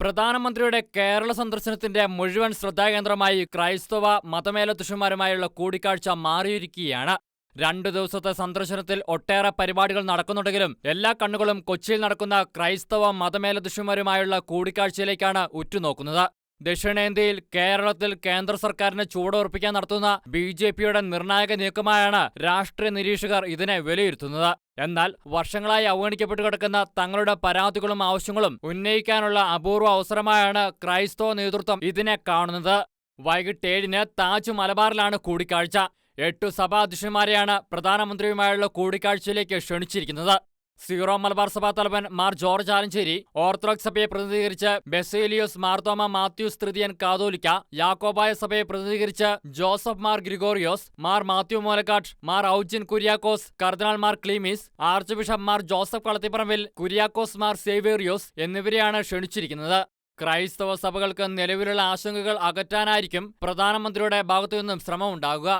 പ്രധാനമന്ത്രിയുടെ കേരള സന്ദർശനത്തിന്റെ മുഴുവൻ ശ്രദ്ധാകേന്ദ്രമായി ക്രൈസ്തവ മതമേലധ്യക്ഷന്മാരുമായുള്ള കൂടിക്കാഴ്ച മാറിയിരിക്കുകയാണ്. രണ്ടു ദിവസത്തെ സന്ദർശനത്തിൽ ഒട്ടേറെ പരിപാടികൾ നടക്കുന്നുണ്ടെങ്കിലും എല്ലാ കണ്ണുകളും കൊച്ചിയിൽ നടക്കുന്ന ക്രൈസ്തവ മതമേലധ്യക്ഷന്മാരുമായുള്ള കൂടിക്കാഴ്ചയിലേക്കാണ് ഉറ്റുനോക്കുന്നത്. ദക്ഷിണേന്ത്യയിൽ കേരളത്തിൽ കേന്ദ്ര സർക്കാരിനെ ചുവടുറപ്പിക്കാൻ നടത്തുന്ന ബി ജെ പിയുടെ നിർണായക നീക്കമായാണ് രാഷ്ട്രീയ നിരീക്ഷകർ ഇതിനെ വിലയിരുത്തുന്നത്. എന്നാൽ വർഷങ്ങളായി അവഗണിക്കപ്പെട്ടു കിടക്കുന്ന തങ്ങളുടെ പരാതികളും ആവശ്യങ്ങളും ഉന്നയിക്കാനുള്ള അപൂർവ അവസരമായാണ് ക്രൈസ്തവ നേതൃത്വം ഇതിനെ കാണുന്നത്. വൈകിട്ട് ഏഴിന് താജ് മലബാറിലാണ് കൂടിക്കാഴ്ച. എട്ടു സഭാധ്യക്ഷന്മാരെയാണ് പ്രധാനമന്ത്രിയുമായുള്ള കൂടിക്കാഴ്ചയിലേക്ക് ക്ഷണിച്ചിരിക്കുന്നത്. സീറോ മലബാർ സഭാ തലവൻ മാർ ജോർജ് ആലഞ്ചേരി ഓർത്തഡോക്സ് സഭയെ പ്രതിനിധീകരിച്ച് ബെസേലിയോസ് മാർത്തോമ മാത്യൂസ് തൃതീയൻ കാതോലിക്ക യാക്കോബായ സഭയെ പ്രതിനിധീകരിച്ച് Joseph Mar Gregorios Mar Mathew മോലക്കാട്ട് Mar Aujin Kuriakose cardinal Mar Cleemis archbishop Mar Joseph Kalathiparambil Kuriakose Mar Severios എന്നിവരെയാണ് ക്ഷണിച്ചിരിക്കുന്നത്. ക്രൈസ്തവ സഭകൾക്ക് നിലവിലുള്ള ആശങ്കകൾ അകറ്റാനായിരിക്കും പ്രധാനമന്ത്രിയുടെ ഭാഗത്തു നിന്നും ശ്രമമുണ്ടാകുക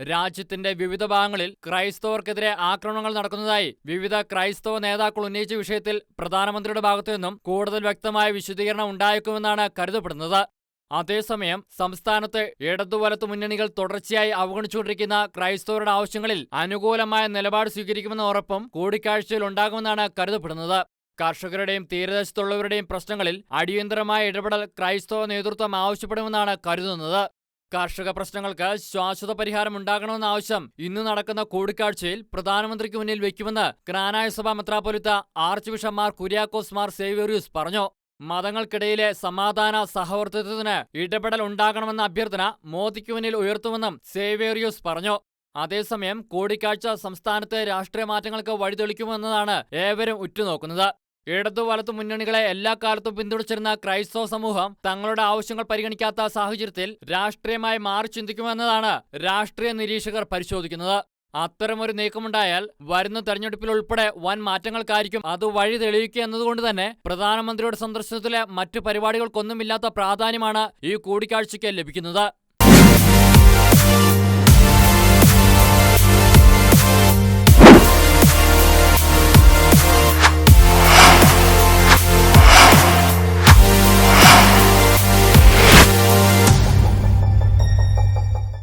രാജ്യത്തിന്റെ വിവിധ ഭാഗങ്ങളിൽ ക്രൈസ്തവർക്കെതിരെ ആക്രമണങ്ങൾ നടക്കുന്നതായി വിവിധ ക്രൈസ്തവ നേതാക്കൾ ഉന്നയിച്ച വിഷയത്തിൽ പ്രധാനമന്ത്രിയുടെ ഭാഗത്തു നിന്നും കൂടുതൽ വ്യക്തമായ വിശദീകരണം ഉണ്ടായേക്കുമെന്നാണ് കരുതപ്പെടുന്നത്. അതേസമയം സംസ്ഥാനത്ത് ഇടതു വലതു മുന്നണികൾ തുടർച്ചയായി അവഗണിച്ചുകൊണ്ടിരിക്കുന്ന ക്രൈസ്തവരുടെ ആവശ്യങ്ങളിൽ അനുകൂലമായ നിലപാട് സ്വീകരിക്കുമെന്ന ഉറപ്പും കൂടിക്കാഴ്ചയിൽ ഉണ്ടാകുമെന്നാണ് കരുതപ്പെടുന്നത്. കർഷകരുടെയും തീരദേശത്തുള്ളവരുടെയും പ്രശ്നങ്ങളിൽ അടിയന്തരമായ ഇടപെടൽ ക്രൈസ്തവ നേതൃത്വം ആവശ്യപ്പെടുമെന്നാണ് കരുതുന്നത്. കർഷക പ്രശ്നങ്ങൾക്ക് ശാശ്വത പരിഹാരം ഉണ്ടാകണമെന്ന ആവശ്യം ഇന്ന് നടക്കുന്ന കൂടിക്കാഴ്ചയിൽ പ്രധാനമന്ത്രിക്ക് മുന്നിൽ വയ്ക്കുമെന്ന് ക്രാനായ സഭ മെത്രാപ്പൊലിത്ത ആർച്ച് ബിഷപ്പ് മാർ കുര്യാക്കോസ് മാർ സേവേറിയൂസ് പറഞ്ഞു. മതങ്ങൾക്കിടയിലെ സമാധാന സഹവർത്തിത്വത്തിന് ഇടപെടൽ ഉണ്ടാകണമെന്ന അഭ്യർത്ഥന മോദിക്ക് മുന്നിൽ ഉയർത്തുമെന്നും സേവേറിയൂസ് പറഞ്ഞു. അതേസമയം കൂടിക്കാഴ്ച സംസ്ഥാനത്തെ രാഷ്ട്രീയ മാറ്റങ്ങൾക്ക് വഴിതെളിക്കുമെന്നതാണ് ഏവരും ഉറ്റുനോക്കുന്നത്. ഇടതു വലത്തു മുന്നണികളെ എല്ലാ കാലത്തും പിന്തുണച്ചിരുന്ന ക്രൈസ്തവ സമൂഹം തങ്ങളുടെ ആവശ്യങ്ങൾ പരിഗണിക്കാത്ത സാഹചര്യത്തിൽ രാഷ്ട്രീയമായി മാറി ചിന്തിക്കുമെന്നതാണ് രാഷ്ട്രീയ നിരീക്ഷകർ പരിശോധിക്കുന്നത്. അത്തരമൊരു നീക്കമുണ്ടായാൽ വരുന്ന തെരഞ്ഞെടുപ്പിൽ ഉൾപ്പെടെ വൻ മാറ്റങ്ങൾക്കായിരിക്കും അത് വഴി തെളിയിക്കുക എന്നതുകൊണ്ട് തന്നെ പ്രധാനമന്ത്രിയുടെ സന്ദർശനത്തിലെ മറ്റു പരിപാടികൾക്കൊന്നുമില്ലാത്ത പ്രാധാന്യമാണ് ഈ കൂടിക്കാഴ്ചയ്ക്ക് ലഭിക്കുന്നത്.